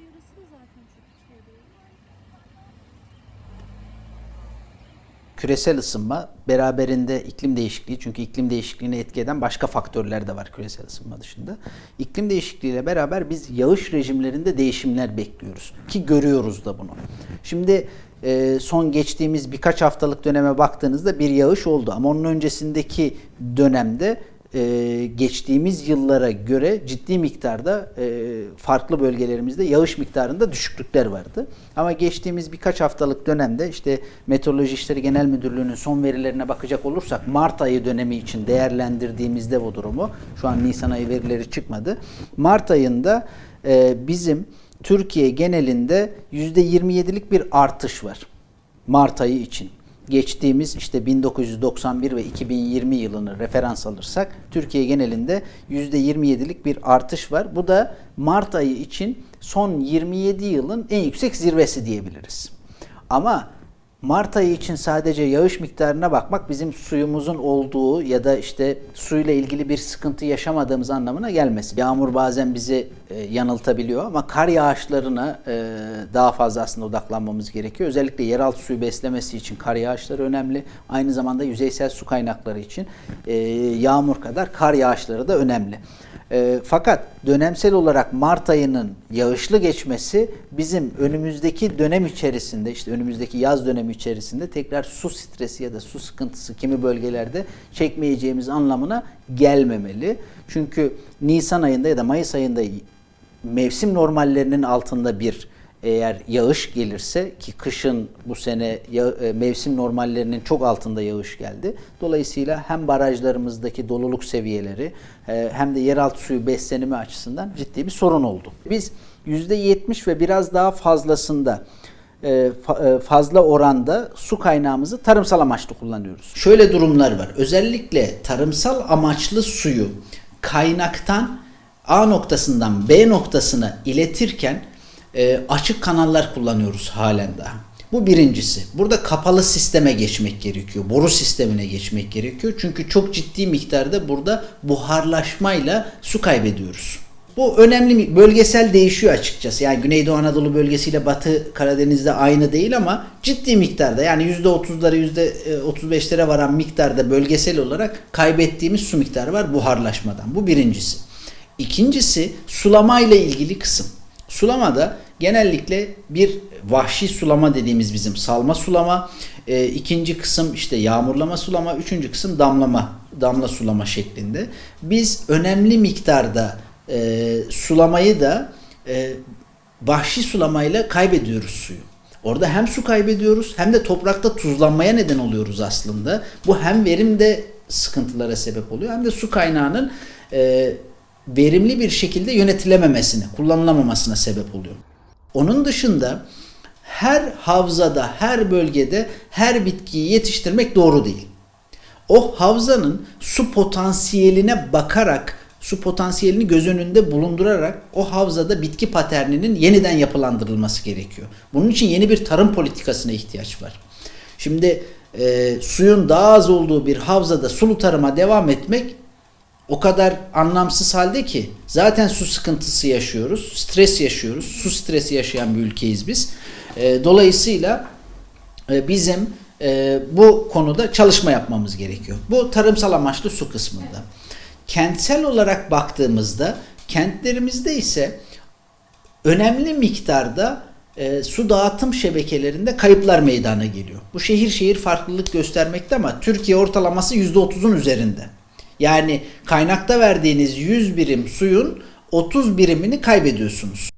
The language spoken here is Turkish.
yöresi de zaten çok. Küresel ısınma beraberinde iklim değişikliği çünkü iklim değişikliğine etki eden başka faktörler de var küresel ısınma dışında. İklim değişikliğiyle beraber biz yağış rejimlerinde değişimler bekliyoruz ki görüyoruz da bunu. Şimdi e, son geçtiğimiz birkaç haftalık döneme baktığınızda bir yağış oldu ama onun öncesindeki dönemde e, geçtiğimiz yıllara göre ciddi miktarda e, farklı bölgelerimizde yağış miktarında düşüklükler vardı. Ama geçtiğimiz birkaç haftalık dönemde işte Meteoroloji İşleri Genel Müdürlüğü'nün son verilerine bakacak olursak Mart ayı dönemi için değerlendirdiğimizde bu durumu şu an Nisan ayı verileri çıkmadı. Mart ayında e, bizim Türkiye genelinde %27'lik bir artış var. Mart ayı için geçtiğimiz işte 1991 ve 2020 yılını referans alırsak Türkiye genelinde %27'lik bir artış var. Bu da Mart ayı için son 27 yılın en yüksek zirvesi diyebiliriz. Ama Mart ayı için sadece yağış miktarına bakmak bizim suyumuzun olduğu ya da işte suyla ilgili bir sıkıntı yaşamadığımız anlamına gelmesin. Yağmur bazen bizi e, yanıltabiliyor ama kar yağışlarına e, daha fazla aslında odaklanmamız gerekiyor. Özellikle yeraltı suyu beslemesi için kar yağışları önemli. Aynı zamanda yüzeysel su kaynakları için e, yağmur kadar kar yağışları da önemli. E, fakat dönemsel olarak Mart ayının yağışlı geçmesi bizim önümüzdeki dönem içerisinde işte önümüzdeki yaz dönemi içerisinde tekrar su stresi ya da su sıkıntısı kimi bölgelerde çekmeyeceğimiz anlamına gelmemeli. Çünkü Nisan ayında ya da Mayıs ayında mevsim normallerinin altında bir eğer yağış gelirse ki kışın bu sene e, mevsim normallerinin çok altında yağış geldi. Dolayısıyla hem barajlarımızdaki doluluk seviyeleri e, hem de yeraltı suyu beslenimi açısından ciddi bir sorun oldu. Biz %70 ve biraz daha fazlasında fa- e, fazla oranda su kaynağımızı tarımsal amaçlı kullanıyoruz. Şöyle durumlar var. Özellikle tarımsal amaçlı suyu kaynaktan A noktasından B noktasına iletirken e, açık kanallar kullanıyoruz halen daha. Bu birincisi. Burada kapalı sisteme geçmek gerekiyor. Boru sistemine geçmek gerekiyor. Çünkü çok ciddi miktarda burada buharlaşmayla su kaybediyoruz. Bu önemli bölgesel değişiyor açıkçası. Yani Güneydoğu Anadolu bölgesiyle Batı Karadeniz'de aynı değil ama ciddi miktarda yani %30'lara %35'lere varan miktarda bölgesel olarak kaybettiğimiz su miktarı var buharlaşmadan. Bu birincisi. İkincisi sulama ile ilgili kısım. Sulamada genellikle bir vahşi sulama dediğimiz bizim salma sulama, e, ikinci kısım işte yağmurlama sulama, üçüncü kısım damlama, damla sulama şeklinde. Biz önemli miktarda e, sulamayı da e, vahşi sulamayla kaybediyoruz suyu. Orada hem su kaybediyoruz hem de toprakta tuzlanmaya neden oluyoruz aslında. Bu hem verimde sıkıntılara sebep oluyor hem de su kaynağının e, verimli bir şekilde yönetilememesine, kullanılamamasına sebep oluyor. Onun dışında her havzada, her bölgede her bitkiyi yetiştirmek doğru değil. O havzanın su potansiyeline bakarak, su potansiyelini göz önünde bulundurarak o havzada bitki paterninin yeniden yapılandırılması gerekiyor. Bunun için yeni bir tarım politikasına ihtiyaç var. Şimdi e, suyun daha az olduğu bir havzada sulu tarıma devam etmek o kadar anlamsız halde ki zaten su sıkıntısı yaşıyoruz, stres yaşıyoruz. Su stresi yaşayan bir ülkeyiz biz. E, dolayısıyla e, bizim e, bu konuda çalışma yapmamız gerekiyor. Bu tarımsal amaçlı su kısmında. Kentsel olarak baktığımızda kentlerimizde ise önemli miktarda e, su dağıtım şebekelerinde kayıplar meydana geliyor. Bu şehir şehir farklılık göstermekte ama Türkiye ortalaması %30'un üzerinde. Yani kaynakta verdiğiniz 100 birim suyun 30 birimini kaybediyorsunuz.